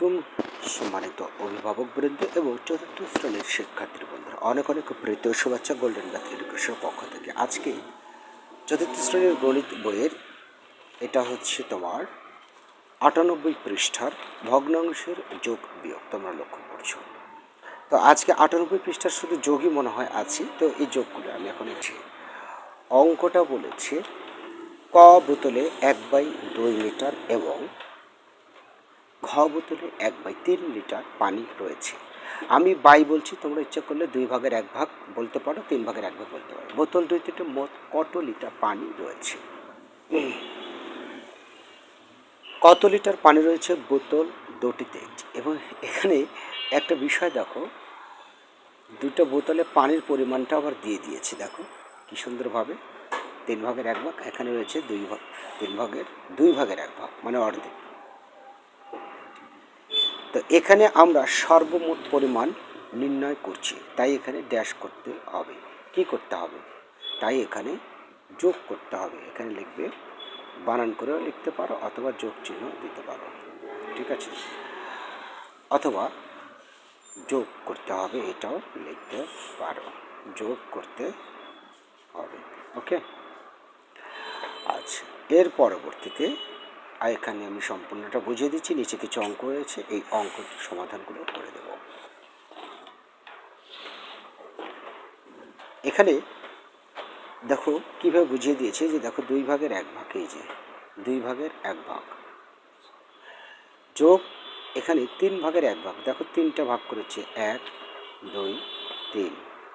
আলাইকুম। সম্মানিত অভিভাবক বৃন্দ এবং চতুর্থ শ্রেণির শিক্ষার্থী বন্ধুরা, অনেক অনেক প্রীত শুভেচ্ছা গোল্ডেন ব্যাথ এডুকেশনের পক্ষ থেকে। আজকে চতুর্থ শ্রেণির গণিত বইয়ের, এটা হচ্ছে তোমার আটানব্বই পৃষ্ঠার ভগ্নাংশের যোগ বিয়োগ, তোমরা লক্ষ্য করছ। তো আজকে আটানব্বই পৃষ্ঠার শুধু যোগই মনে হয় আছি, তো এই যোগগুলো আমি এখন এসেছি অঙ্কটা বলেছে। ক বোতলে এক বাই দুই লিটার এবং ঘ বোতলে এক বাই তিন লিটার পানি রয়েছে। আমি বাই বলছি, তোমরা ইচ্ছা করলে দুই ভাগের এক ভাগ বলতে পারো, তিন ভাগের এক ভাগ বলতে পারো। বোতল দুই তিনটে মোট কত লিটার পানি রয়েছে? কত লিটার পানি রয়েছে বোতল দুটিতে? এবং এখানে একটা বিষয় দেখো, দুটো বোতলে পানির পরিমাণটা আবার দিয়ে দিয়েছে, দেখো কি সুন্দরভাবে। তিন ভাগের এক ভাগ, এখানে রয়েছে দুই ভাগ, তিন ভাগের, দুই ভাগের এক ভাগ মানে অর্ধেক। তো এখানে আমরা সর্বমোট পরিমাণ নির্ণয় করছি। তাই এখানে ড্যাশ করতে হবে। কি করতে হবে? তাই এখানে যোগ করতে হবে। এখানে লিখবে, বানান করেও লিখতে পারো অথবা যোগ চিহ্ন দিতে পারো। ঠিক আছে? অথবা যোগ করতে হবে, এটাও লিখতে পারো। যোগ করতে হবে। ওকে? আচ্ছা এর পরবর্তীতে এখানে আমি সম্পূর্ণটা বুঝিয়ে দিচ্ছি, নিচে কিছু অঙ্ক রয়েছে, এই অঙ্ক সমাধানগুলো করে দেব। এখানে দেখো কীভাবে বুঝিয়ে দিয়েছে যে দেখো দুই ভাগের এক ভাগ, এই যে দুই ভাগের এক ভাগ যোগ এখানে তিন ভাগের এক ভাগ, দেখো তিনটা ভাগ করেছে এক, দুই, তিন,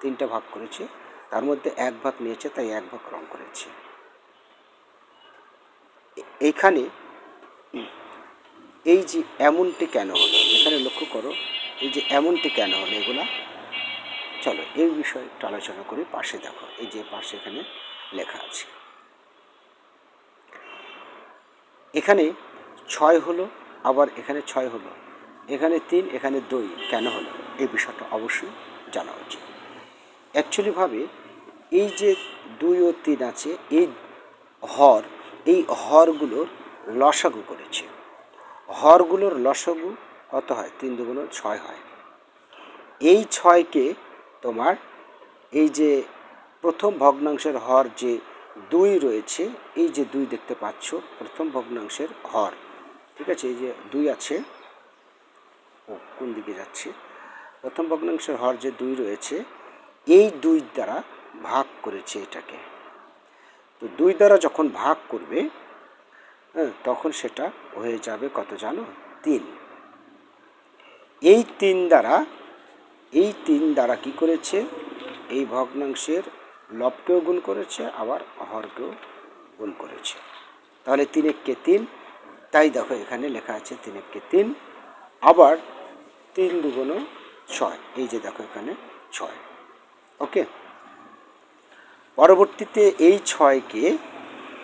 তিনটা ভাগ করেছে, তার মধ্যে এক ভাগ নিয়েছে, তাই এক ভাগ রং করেছে। এইখানে এই যে এমনটি কেন হলো? এখানে লক্ষ্য করো, এই যে এমনটি কেন হলো এগুলা? চলো এই বিষয়ে একটু আলোচনা করি পাশে দেখো, এই যে পাশে এখানে লেখা আছে। এখানে ছয় হলো, আবার এখানে ছয় হলো, এখানে তিন, এখানে দুই, কেন হলো? এই বিষয়টা অবশ্যই জানা উচিত। অ্যাকচুয়ালিভাবে এই যে দুই ও তিন আছে, এই হর, এই হরগুলোর লসাগু করেছে। হরগুলোর লসাগু কত হয়? তিন দুগুণ ছয় হয়। এই ছয়কে তোমার এই যে প্রথম ভগ্নাংশের হর যে দুই রয়েছে, এই যে দুই দেখতে পাচ্ছ, প্রথম ভগ্নাংশের হর। ঠিক আছে? এই যে দুই আছে। ও, কোন দিকে যাচ্ছে? প্রথম ভগ্নাংশের হর যে দুই রয়েছে, এই দুই দ্বারা ভাগ করেছে এটাকে। তো দুই দ্বারা যখন ভাগ করবে তখন সেটা হয়ে যাবে কত জানো? তিন। এই তিন দ্বারা, এই তিন দ্বারা কি করেছে? এই ভগ্নাংশের লবকেও গুণ করেছে, আবার হরকেও গুণ করেছে। তাহলে তিন এককে তিন, তাই দেখো এখানে লেখা আছে তিন এককে তিন, আবার তিন দুগুণ ছয়, এই যে দেখো এখানে ছয়। ওকে? পরবর্তীতে এই ছয়কে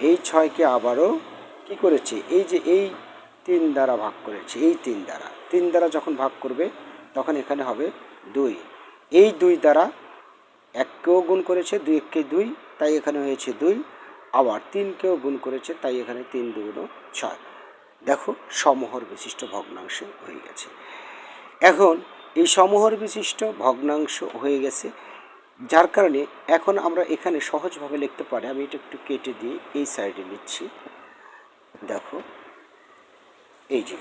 এই ছয়কে আবারও কি করেছে? এই যে এই তিন দ্বারা ভাগ করেছে, এই তিন দ্বারা। তিন দ্বারা যখন ভাগ করবে, তখন এখানে হবে দুই। এই দুই দ্বারা এককেও গুণ করেছে, দুই এককে দুই, তাই এখানে হয়েছে দুই। আবার তিনকেও গুণ করেছে, তাই এখানে তিন দুগুণ ছয়। দেখো, সমহর বিশিষ্ট ভগ্নাংশ হয়ে গেছে। এখন এই সমহর বিশিষ্ট ভগ্নাংশ হয়ে গেছে, যার কারণে এখন আমরা এখানে সহজভাবে লিখতে পারি। আমি এটা একটু কেটে দিয়ে এই সাইডে নিচ্ছি। দেখো, এই যে,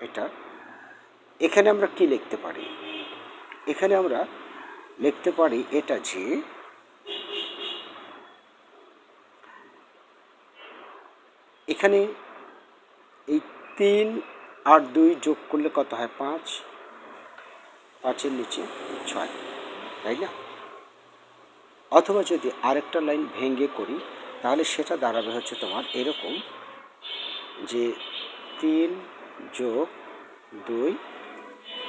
এটা, এখানে আমরা কি লিখতে পারি? এখানে আমরা লিখতে পারি এটা যে, এখানে এই তিন আর দুই যোগ করলে কত হয়? পাঁচ। পাঁচের নিচে ছয়, তাই না? অথবা যদি আরেকটা লাইন ভেঙে করি, তাহলে সেটা দাঁড়াবে হচ্ছে তোমার এরকম যে তিন যোগ দুই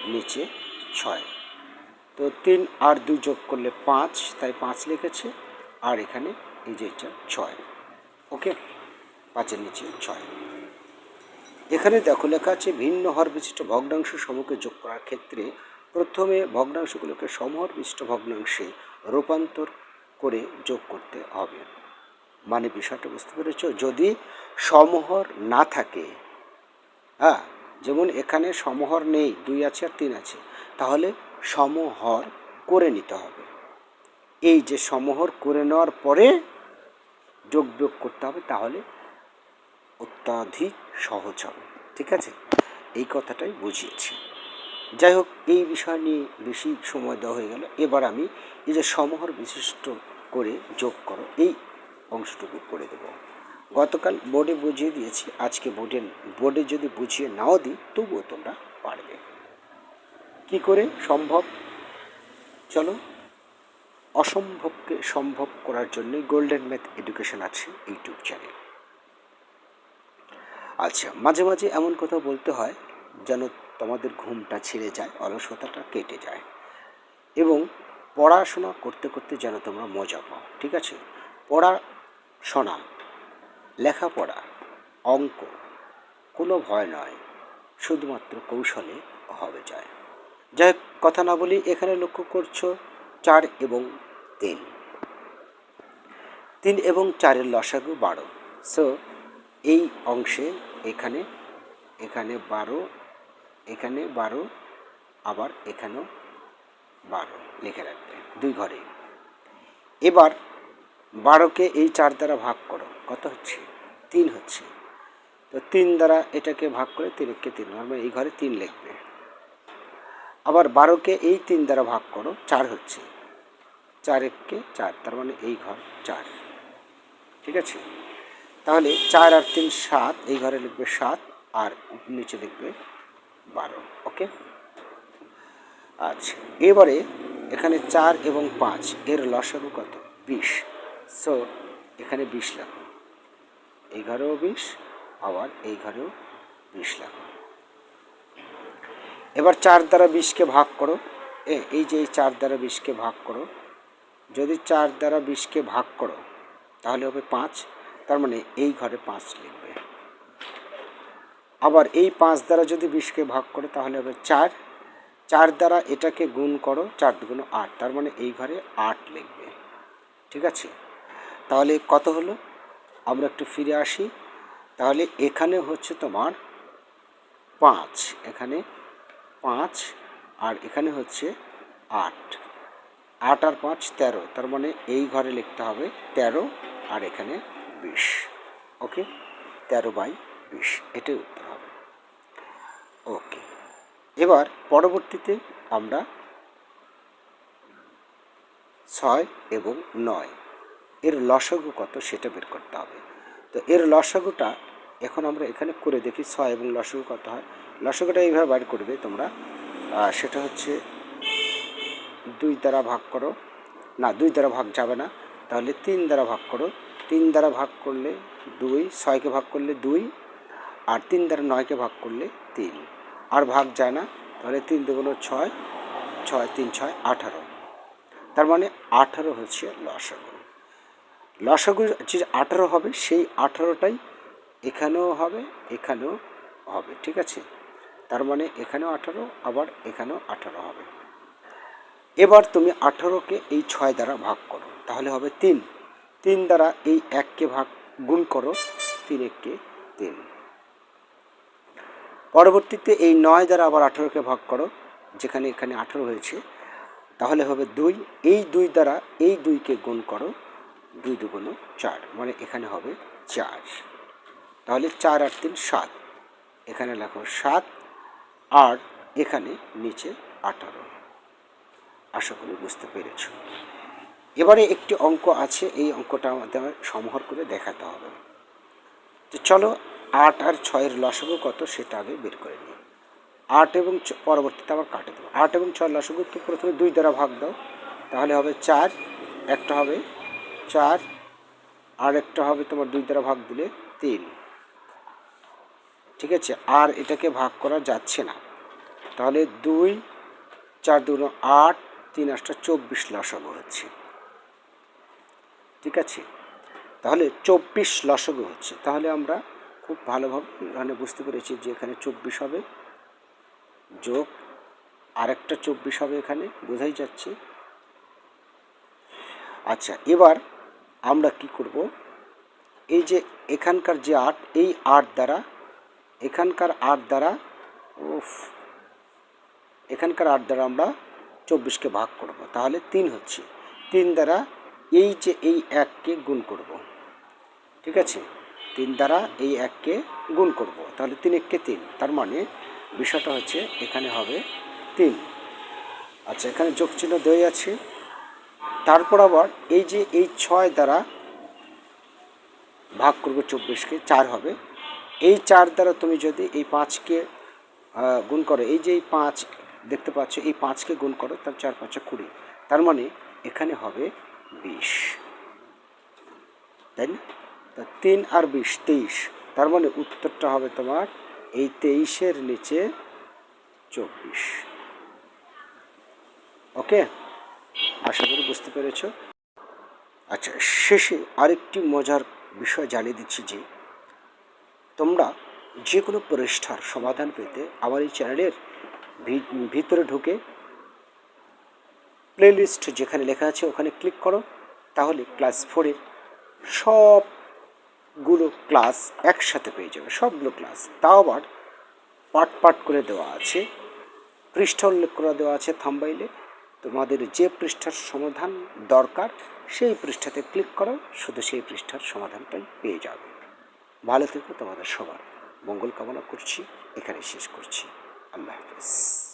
নিচে ছয়। তো তিন আর দুই যোগ করলে পাঁচ, তাই পাঁচ লিখেছে। আর এখানে এই যে এটা ছয়। ওকে? পাঁচের নিচে ছয়। এখানে দেখো লেখা আছে, ভিন্ন হর বিশিষ্ট ভগ্নাংশ সমূহকে যোগ করার ক্ষেত্রে প্রথমে ভগ্নাংশগুলোকে সমহর বিশিষ্ট ভগ্নাংশে রূপান্তর করে যোগ করতে হবে। মানে বিষয়টা বুঝতে পেরেছ? যদি সমহর না থাকে হ্যাঁ যেমন এখানে সমহর নেই, দুই আছে আর তিন আছে, তাহলে সমহর করে নিতে হবে। এই যে সমহর করে নেওয়ার পরে যোগ বিয়োগ করতে হবে, তাহলে অত্যাধিক সহজ হবে। ঠিক আছে? এই কথাটাই বুঝিয়েছি। যাই হোক, এই বিষয় নিয়ে বেশি সময় দেওয়া হয়ে গেল। এবার আমি এই যে সমহর বিশিষ্ট করে যোগ করো, এই অংশটুকু করে দেব। গতকাল বোর্ডে বুঝিয়ে দিয়েছি, আজকে বোর্ডে বোর্ডে যদি বুঝিয়ে নাও দিই, তবুও তোমরা পারবে। কি করে সম্ভব? চলো, অসম্ভবকে সম্ভব করার জন্য গোল্ডেন ম্যাথ এডুকেশন আছে ইউটিউব চ্যানেল আচ্ছা মাঝে মাঝে এমন কথা বলতে হয়, যেন তোমাদের ঘুমটা ছেড়ে যায়, অলসতাটা কেটে যায়। এবং পড়াশোনা করতে করতে যেন তোমরা মজা পাও, ঠিক আছে? পড়াশোনা লেখাপড়া, অঙ্ক, কোনো ভয় নয়, শুধুমাত্র কৌশলে হবে যায়। যাই কথা না বলি এখানে লক্ষ্য করছ, চার এবং তিন। তিন এবং চারের লসাগু বারো। সো এই অংশে এখানে এখানে বারো এখানে বারো, আবার এখানেও বারো লিখে রাখবে, দুই ঘরে। এবার বারোকে এই চার দ্বারা ভাগ করো, কত হচ্ছে? তিন হচ্ছে। তো তিন দ্বারা এটাকে ভাগ করে তিন তিনকে তিন মানে এই ঘরে তিন লিখবে। আবার বারোকে এই তিন দ্বারা ভাগ করো, চার হচ্ছে। চার এককে চার, তার মানে এই ঘর চার। ঠিক আছে? তাহলে চার আর তিন সাত, এই ঘরে লিখবে সাত আর নিচে লিখবে বারো, ওকে? আচ্ছা এবারে এখানে চার এবং পাঁচ, এর লসাগু কত? বিশ। সো এখানে বিশ লাগবে এই ঘরেও বিশ, আবার এই ঘরেও বিশ লাগবে এবার চার দ্বারা বিশকে ভাগ করো। এই যে এই চার দ্বারা বিশকে ভাগ করো, যদি চার দ্বারা বিশকে ভাগ করো, তাহলে হবে পাঁচ। তার মানে এই ঘরে পাঁচ লিখবে। আবার এই পাঁচ দ্বারা যদি বিশকে ভাগ করো, তাহলে হবে চার। চার দ্বারা এটাকে গুণ করো, চার দুগুণ আট, তার মানে এই ঘরে আট লিখবে। ঠিক আছে? তাহলে কত হলো? আমরা একটু ফিরে আসি। তাহলে এখানে হচ্ছে তোমার পাঁচ, এখানে পাঁচ আর এখানে হচ্ছে আট। আট আর পাঁচ তেরো, তার মানে এই ঘরে লিখতে হবে তেরো আর এখানে বিশ। ওকে? তেরো বাই বিশ, এটাই উত্তর। এবার পরবর্তীতে আমরা ছয় এবং নয়। এর লসাগু কত সেটা বের করতে হবে। তো এর লসাগুটা এখন আমরা এখানে করে দেখি, ছয় এবং লসাগু কত হয়। লসাগুটা এইভাবে বার করবে তোমরা। সেটা হচ্ছে দুই দ্বারা ভাগ করো। না, দুই দ্বারা ভাগ যাবে না। তাহলে তিন দ্বারা ভাগ করো। তিন দ্বারা ভাগ করলে দুই, ছয়কে ভাগ করলে দুই, আর তিন দ্বারা নয়কে ভাগ করলে তিন। আর ভাগ যায় না, তাহলে তিন দুগুলো ছয় ছয় তিন ছয় আঠারো। তার মানে আঠারো হচ্ছে লসাগু। লসাগু যে আঠারো হবে, সেই আঠারোটাই এখানেও হবে এখানেও হবে, ঠিক আছে? তার মানে এখানেও আঠারো, আবার এখানেও আঠারো হবে। এবার তুমি আঠারোকে এই ছয় দ্বারা ভাগ করো, তাহলে হবে তিন। তিন দ্বারা এই এককে ভাগ গুণ করো, তিন এককে তিন। পরবর্তীতে এই নয় দ্বারা আবার আঠারোকে ভাগ করো, যেখানে এখানে আঠারো হয়েছে, তাহলে হবে দুই। এই দুই দ্বারা এই দুইকে গুণ করো, দুই দুগুণ চার মানে এখানে হবে চার। তাহলে চার আর তিন সাত। এখানে লেখো সাত আর এখানে নিচে আঠারো। আশা করি বুঝতে পেরেছ। এবারে একটি অঙ্ক আছে, এই অঙ্কটা আমাদের সমহর করে দেখাতে হবে। তো চলো আট আর ছয়ের লসাগু কত সেটা আগে বের করে নিই। আট এবং পরবর্তীতে আবার কাটে দেবো। আট এবং ছয় লসাগু তো প্রথমে দুই দ্বারা ভাগ দাও। তাহলে হবে চার, একটা হবে চার, আর একটা হবে তোমার দুই দ্বারা ভাগ দিলে তিন। ঠিক আছে? আর এটাকে ভাগ করা যাচ্ছে না। তাহলে দুই, চার দুগুণ আট, তিন আটটা চব্বিশ লসাগু হচ্ছে। ঠিক আছে? তাহলে চব্বিশ লসাগু হচ্ছে। তাহলে আমরা খুব ভালোভাবে এখানে বুঝতে পেরেছি যে এখানে চব্বিশ হবে। যোগ আরেকটা চব্বিশ হবে এখানে, বোঝাই যাচ্ছে। আচ্ছা এবার আমরা কি করব? এই যে এখানকার যে আট, এই আট দ্বারা, এখানকার আট দ্বারা, উফ, এখানকার আট দ্বারা আমরা চব্বিশকে ভাগ করব। তাহলে তিন হচ্ছে। তিন দ্বারা এই যে এই এককে গুণ করব। ঠিক আছে? তিন দ্বারা এই এককে গুণ করব। তাহলে তিন এককে তিন। তার মানে বিষয়টা হচ্ছে এখানে হবে তিন। আচ্ছা এখানে যোগ চিহ্ন দেওয়াই আছে। তারপর আবার এই যে এই ছয় দ্বারা ভাগ করবে চব্বিশকে, চার হবে। এই চার দ্বারা তুমি যদি এই পাঁচকে গুণ করো, এই যে এই পাঁচ দেখতে পাচ্ছ, এই পাঁচকে গুণ করো, তার চার পাঁচে কুড়ি। তার মানে এখানে হবে বিশ। তাই না? তা তিন আর বিশ, তেইশ। তার মানে উত্তরটা হবে তোমার এই তেইশের নিচে চব্বিশ। ওকে? আশা করি বুঝতে পেরেছ? আচ্ছা শেষে আরেকটি মজার বিষয় জানিয়ে দিচ্ছি যে, তোমরা যে কোনো পৃষ্ঠার সমাধান পেতে আমার এই চ্যানেলের ভিতরে ঢুকে প্লেলিস্ট যেখানে লেখা আছে ওখানে ক্লিক করো। তাহলে ক্লাস ফোরের সবগুলো ক্লাস একসাথে পেয়ে যাবে, সবগুলো ক্লাস তাও আবার পার্ট পার্ট করে দেওয়া আছে, পৃষ্ঠা উল্লেখ করে দেওয়া আছে থাম্বাইলে। তোমাদের যে পৃষ্ঠার সমাধান দরকার, সেই পৃষ্ঠাতে ক্লিক করো, শুধু সেই পৃষ্ঠার সমাধানটাই পেয়ে যাবে। ভালো থেকো তোমাদের সবার। মঙ্গল কামনা করছি এখানে শেষ করছি। আল্লাহ হাফেজ।